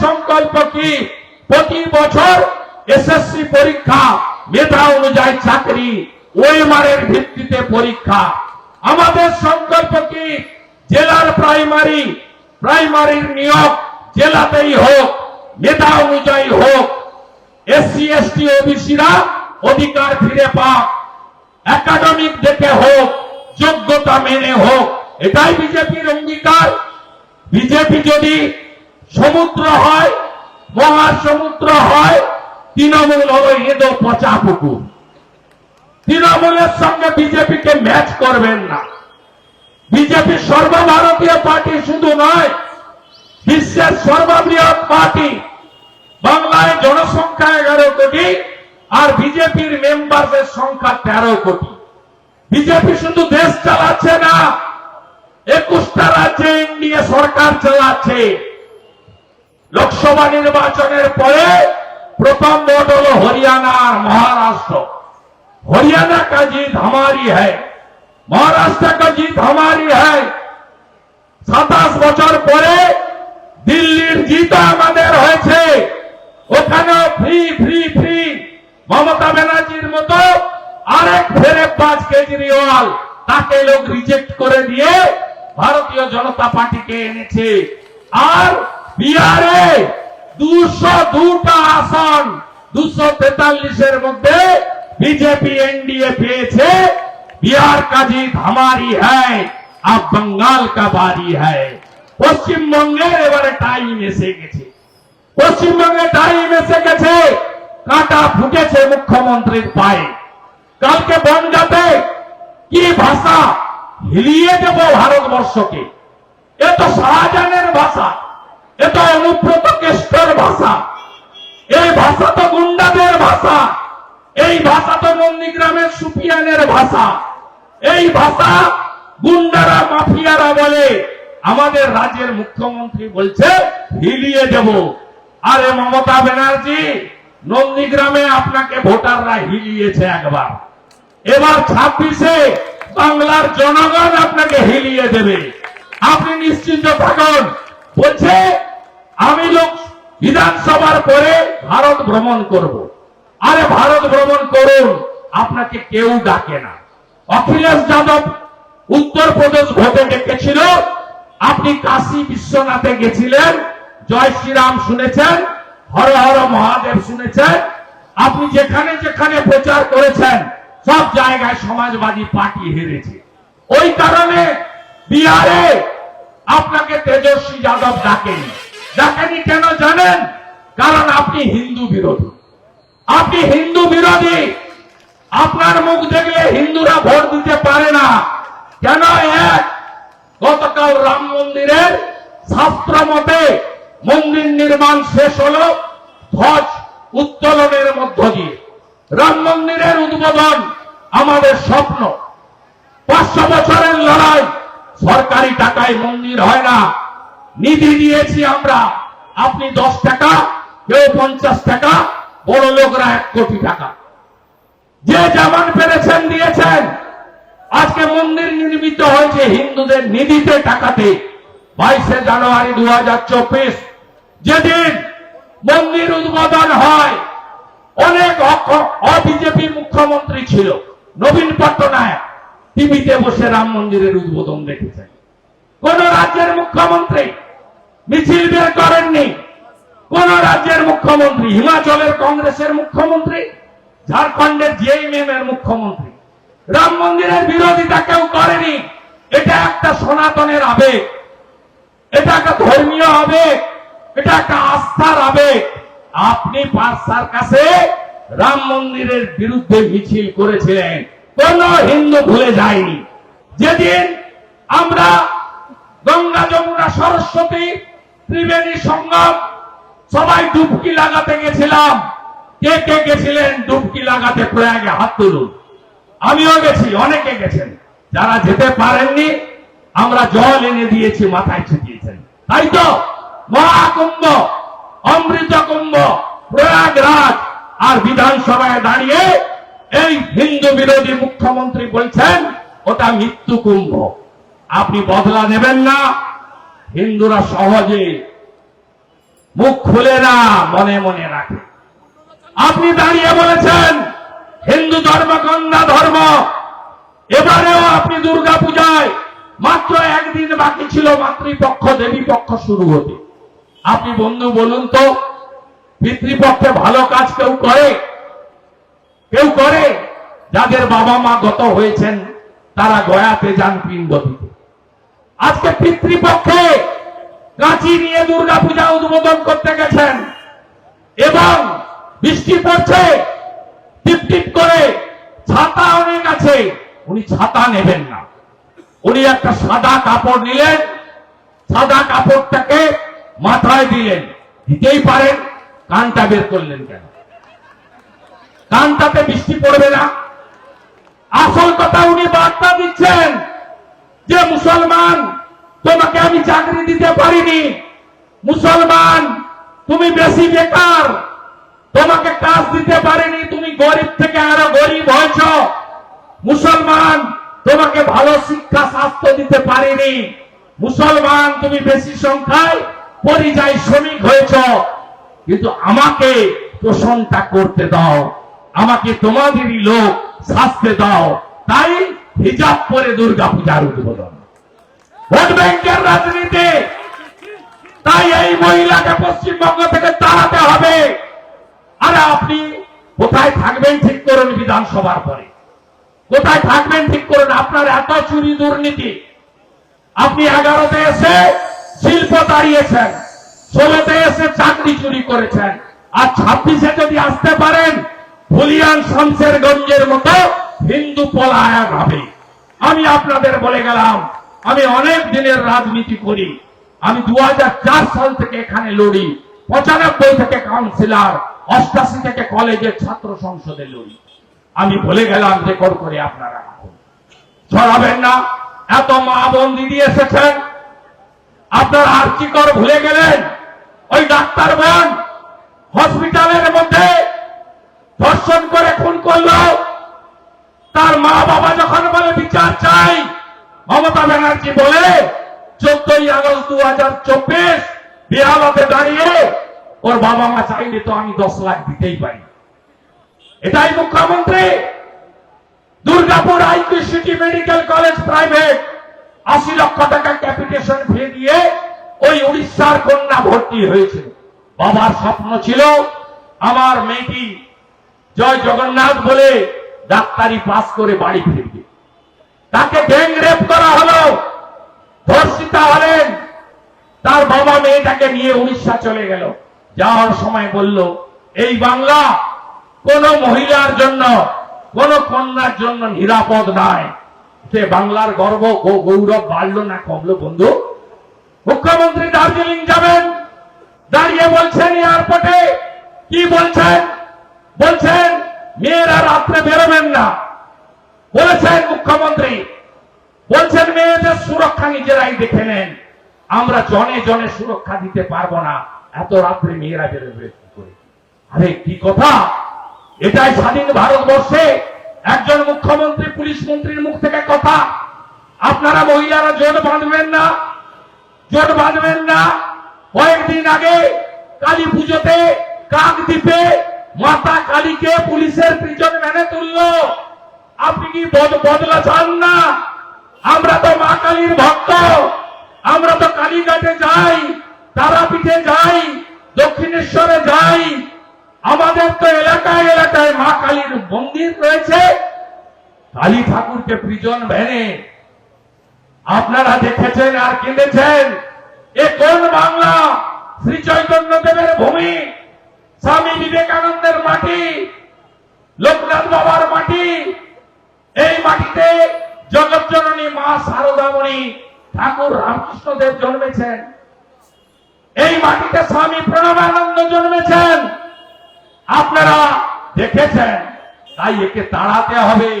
সংকল্প কি? প্রতি বছর এসএসসি পরীক্ষা, মেধা অনুযায়ী চাকরি ওয়েমারের ভিত্তিতে পরীক্ষা। আমাদের সংকল্প কি? জেলার প্রাইমারি, প্রাইমারির নিয়োগ জেলাতেই হোক, মেধা অনুযায়ী হোক। এসসি, এসটি, ওবিসিরা অধিকার ফিরে পাক, একাডেমিক দেখে হোক, যোগ্যতা মেনে হোক। এটাই বিজেপির অঙ্গীকার। বিজেপি যদি সমুদ্র হয়, মহাসমুদ্র হয়, তৃণমূল হলো এদো পচা পুকুর। তৃণমূলের সঙ্গে বিজেপিকে ম্যাচ করবেন না। বিজেপি সর্বভারতীয় পার্টি শুধু নয়, বিশ্বের সর্ববৃহৎ পার্টি, বাংলায় জনসংখ্যা এগারো কোটি আর বিজেপির মেম্বারদের সংখ্যা তেরো কোটি। বিজেপি শুধু দেশ চালাচ্ছে না, একুশটা রাজ্যে এনডিএ সরকার চালাচ্ছে। লোকসভা নির্বাচনের পরে প্রথম ভোট হল হরিয়ানা আর মহারাষ্ট্র। হরিয়ানা কা জিত হামারি হ্যায়। মহারাষ্ট্র কা জিত হামারি হ্যায়। সাতাশ বছর পরে দিল্লির জিতা আমাদের হয়েছে। ওখানে ফ্রি ফ্রি ফ্রি মমতা ব্যানার্জির মতো আরেক ফেরে পাঁচ কেজরিওয়াল তাকে লোক রিজেক্ট করে দিয়ে ভারতীয় জনতা পার্টিকে এনেছে। আর বিহারে দুশো দুটা আসন দুশো তেতাল্লিশের মধ্যে बीजेपी एनडीए পেয়েছে बिहार का जीत हमारी है अब बंगाल का बारी है পশ্চিমবঙ্গের এবারে টাইম এসে গেছে পশ্চিমবঙ্গে টাইম এসে গেছে কাটা ফুটেছে মুখ্যমন্ত্রীর পায়ে কালকে বনগাতে কি ভাষা হিলিয়ে দেব ভারতবর্ষকে এ তো শাহজাহানের ভাষা এ তো অনুব্রত কেষ্টর ভাষা। এই ভাষা তো গুন্ডাদের ভাষা। এই ভাষা তো নন্দীগ্রামের সুফিয়ানের ভাষা। এই ভাষা গুন্ডারা, মাফিয়ারা বলে। আমাদের রাজ্যের মুখ্যমন্ত্রী বলছে, হিলিয়ে দেব আরে মমতা ব্যানার্জি, নন্দীগ্রামে আপনাকে ভোটাররা হিলিয়েছে একবার। এবার ছাব্বিশে বাংলার জনগণ আপনাকে হিলিয়ে দেবে। আপনি নিশ্চিন্ত থাকুন বিধানসভার পরে ভারত ভ্রমণ করব। আরে ভারত ভ্রমণ করুন, আপনাকে কেউ ডাকে না। অখিলেশ যাদব উত্তরপ্রদেশ ভোটে ডেকেছিল। আপনি কাশী বিশ্বনাথে গেছিলেন। জয় শ্রীরাম শুনেছেন, হর হর মহাদেব শুনেছেন। আপনি যেখানে যেখানে প্রচার করেছেন, সব জায়গায় সমাজবাদী পার্টি হেরেছে। ওই কারণে বিহারে আপনাকে তেজস্বী যাদব ডাকেনি। ডাকেনি কেন জানেন? কারণ আপনি হিন্দু বিরোধী। আপনি হিন্দু বিরোধী। আপনার মুখ দেখলে হিন্দুরা ভোট দিতে পারে না। কেন এক? গতকাল রাম মন্দিরের শাস্ত্র মতে মন্দির নির্মাণ শেষ হল ধ্বজ উত্তোলনের মধ্য দিয়ে। রাম মন্দিরের উদ্বোধন আমাদের স্বপ্ন। পাঁচশো বছরের লড়াই। সরকারি টাকায় মন্দির হয় না। নিধি দিয়েছি আমরা। আপনি দশ টাকা, কেউ পঞ্চাশ টাকা, বড় লোকরা এক কোটি টাকা। যে যেমন পেরেছেন দিয়েছেন। আজকে মন্দির নির্মিত হয়েছে হিন্দুদের নিধিতে টাকাতে, বাইশে জানুয়ারি দু হাজার চব্বিশ। যেদিন মন্দির উদ্বোধন হয়, অনেক অবিজেপি মুখ্যমন্ত্রী ছিল, নবীন পট্টনায়ক। টিভিতে বসে রাম মন্দিরের উদ্বোধন দেখেছেন। কোন রাজ্যের মুখ্যমন্ত্রী মিছিল বের করেননি। কোন রাজ্যের মুখ্যমন্ত্রী, হিমাচলের কংগ্রেসের মুখ্যমন্ত্রী, ঝাড়খণ্ডের জেএমএম এর মুখ্যমন্ত্রী। রাম মন্দিরের বিরোধিতা কেউ করেনি। এটা একটা সনাতনের আবেগ। এটা একটা ধর্মীয় আবেগ। এটা একটা আস্থার আবেগ। আপনি পার্সার কাছে রাম মন্দিরের বিরুদ্ধে মিছিল করেছিলেন। কোন হিন্দু ভুলে যায়নি। যেদিন আমরা গঙ্গা যমুনা সরস্বতী ত্রিবেণী সঙ্গম সবাই ডুবকি লাগাতে গেছিলাম। কে কে গেছিলেন ডুবকি লাগাতে প্রয়াগে হাত তুলুন। আমিও গেছি, অনেকে গেছেন। যারা যেতে পারেননি, আমরা জল এনে দিয়েছি, মাথায় ছিটিয়েছেন। তাই তো? মহাকুম্ভ অমৃত কুম্ভ প্রয়াগরাজ আর বিধানসভায় দাঁড়িয়ে এই হিন্দু বিরোধী মুখ্যমন্ত্রী বলছেন, ওটা মৃত্যু কুম্ভ আপনি বদলা নেবেন না। হিন্দুরা সহজে মুখ খুলে না, মনে মনে রাখে। আপনি দাঁড়িয়ে বলেছেন, হিন্দু ধর্ম, গঙ্গা ধর্ম। এবারেও আপনি দুর্গা পূজায় মাত্র একদিন বাকি ছিল, মাতৃপক্ষ দেবী পক্ষ শুরু হতে। আপনি বন্ধু বলুন তো, পিতৃপক্ষে ভালো কাজ কেউ করে? কেউ করে? যাদের বাবা মা গত হয়েছেন, তারা গয়াতে যান পিণ্ড দিতে আজকে পিতৃপক্ষে কাঁচি নিয়ে দুর্গা পূজা উদ্বোধন করতে গেছেন এবং বৃষ্টি পড়ছে টিপ টিপ করে ছাতা অনেক আছে, উনি ছাতা নেবেন না। উনি একটা সাদা কাপড় নিলেন, সাদা কাপড়টাকে মাথায় দিলেন। দিতেই পারেন, কানটা বের করলেন কেন? কানটাতে বৃষ্টি পড়বে না। আসল কথা উনি বার্তা যে মুসলমান, তোমাকে আমি চাকরি দিতে পারিনি। মুসলমান, তুমি বেশি বেকার, তোমাকে কাজ দিতে পারিনি, তুমি গরিব থেকে আরও গরিব হয়েছ। মুসলমান, তোমাকে ভালো শিক্ষা, স্বাস্থ্য দিতে পারিনি। মুসলমান, তুমি বেশি সংখ্যায় পরিযায়ী শ্রমিক হয়েছ। কিন্তু আমাকে পোষণটা করতে দাও। আমাকে তোমাদেরই লোক শাস্তে দাও। তাই হিজাব পরে দুর্গা পূজার উদ্বোধন ভোট ব্যাংকের রাজনীতি। তাই এই মহিলাকে পশ্চিমবঙ্গ থেকে তাড়াতে হবে। আরে আপনি কোথায় থাকবেন ঠিক করুন বিধানসভার পরে। কোথায় থাকবেন ঠিক করুন? আপনার এত চুরি দুর্নীতি। আপনি এগারোতে এসে শিল্প দাঁড়িয়েছেন ষোলোতে এসে চাকরি চুরি করেছেন, আর ছাব্বিশে যদি আসতে পারেন ফুলিয়ান শামসেরগঞ্জের মতো হিন্দু পলায়ন হবে আমি আপনাদের বলে গেলাম, আমি অনেক দিনের রাজনীতি করি। আমি দু হাজার চার সাল থেকে এখানে লড়ি, পঁচানব্বই থেকে কাউন্সিলর, অষ্টাশি থেকে কলেজের ছাত্র সংসদে লড়ি। আমি বলে গেলাম, রেকর্ড করে আপনারা ছড়াবেন না, এত মা বোন দিদি এসেছেন। আপনার কর ভুলে গেলেন? ওই ডাক্তার বোন হসপিটালের মধ্যে ধর্ষণ করে খুন করল। তার মা বাবা যখন বলে, বিচার চাই। মমতা ব্যানার্জি বলে, চোদ্দই আগস্ট দু হাজার চব্বিশ বিহালতে দাঁড়িয়ে ওর বাবা মা চাইলে তো আমি দশ লাখ দিতেই পারি। এটাই মুখ্যমন্ত্রী। Durgapur IQ city medical college private, আশি লক্ষ টাকা ক্যাপিটেশন ফি দিয়ে ওই উড়িষ্যার কন্যা ভর্তি হয়েছে। বাবার স্বপ্ন ছিল, আমার মেয়েটি জয় জগন্নাথ বলে ডাক্তারি পাস করে বাড়ি ফিরবে। তাকে গ্যাং রেপ করা হলো। ধর্ষিতা হলেন। তার বাবা মেয়েটাকে নিয়ে উড়িষ্যা চলে গেল। যাওয়ার সময় বলল, এই বাংলা, কোন মহিলার জন্য, কোন কন্যার জন্য নিরাপদ নয়। সে বাংলার গর্ব গৌ- গৌরব বাড়লো না কমলো বন্ধু। মুখ্যমন্ত্রী দার্জিলিং যাবেন। দাঁড়িয়ে বলছেন এয়ারপোর্টে কি বলছেন? বলছেন মেয়েরা রাত্রে বেরোবেন না। বলেছেন মুখ্যমন্ত্রী, বলছেন মেয়েদের সুরক্ষা নিজেরাই দেখে নেন। আমরা জনে জনে সুরক্ষা দিতে পারব না। এত রাত্রে মেয়েরা বেরোবে আরে, কি কথা? এটাই স্বাধীন ভারতবর্ষে একজন মুখ্যমন্ত্রী, পুলিশ মন্ত্রীর মুখ থেকে কথা। আপনারা মহিলারা জোট বাঁধবেন না, জোট বাঁধবেন না। কয়েকদিন আগে কালী পুজোতে কাক কাকদ্বীপে মাতা কালীকে পুলিশের প্রিজন ভ্যানে তুললো? আপনি কি বদ- বদলা চান না? আমরা তো মা কালীর ভক্ত। আমরা তো কালীঘাটে যাই, তারাপীঠে যাই, দক্ষিণেশ্বরে যাই। আমাদের তো এলাকায় এলাকায় মা কালীর মন্দির রয়েছে। কালী ঠাকুরকে প্রিজন ভ্যানে আপনারা দেখেছেন আর কিনেছেন এ কোন বাংলা? শ্রী চৈতন্য দেবের ভূমি। স্বামী বিবেকানন্দের মাটি, লোকনাথ বাবার মাটি, এই মাটিতে জগৎ জননী মা শারদামণি ঠাকুর রামকৃষ্ণ দেব জন্মেছেন। এই মাটিতে স্বামী প্রণবানন্দ জন্মেছেন। আপনারা দেখেছেন, তাই একে তাড়াতে হবে।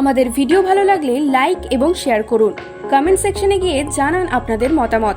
আমাদের ভিডিও ভালো লাগলে লাইক এবং শেয়ার করুন। কমেন্ট সেকশনে গিয়ে জানান আপনাদের মতামত।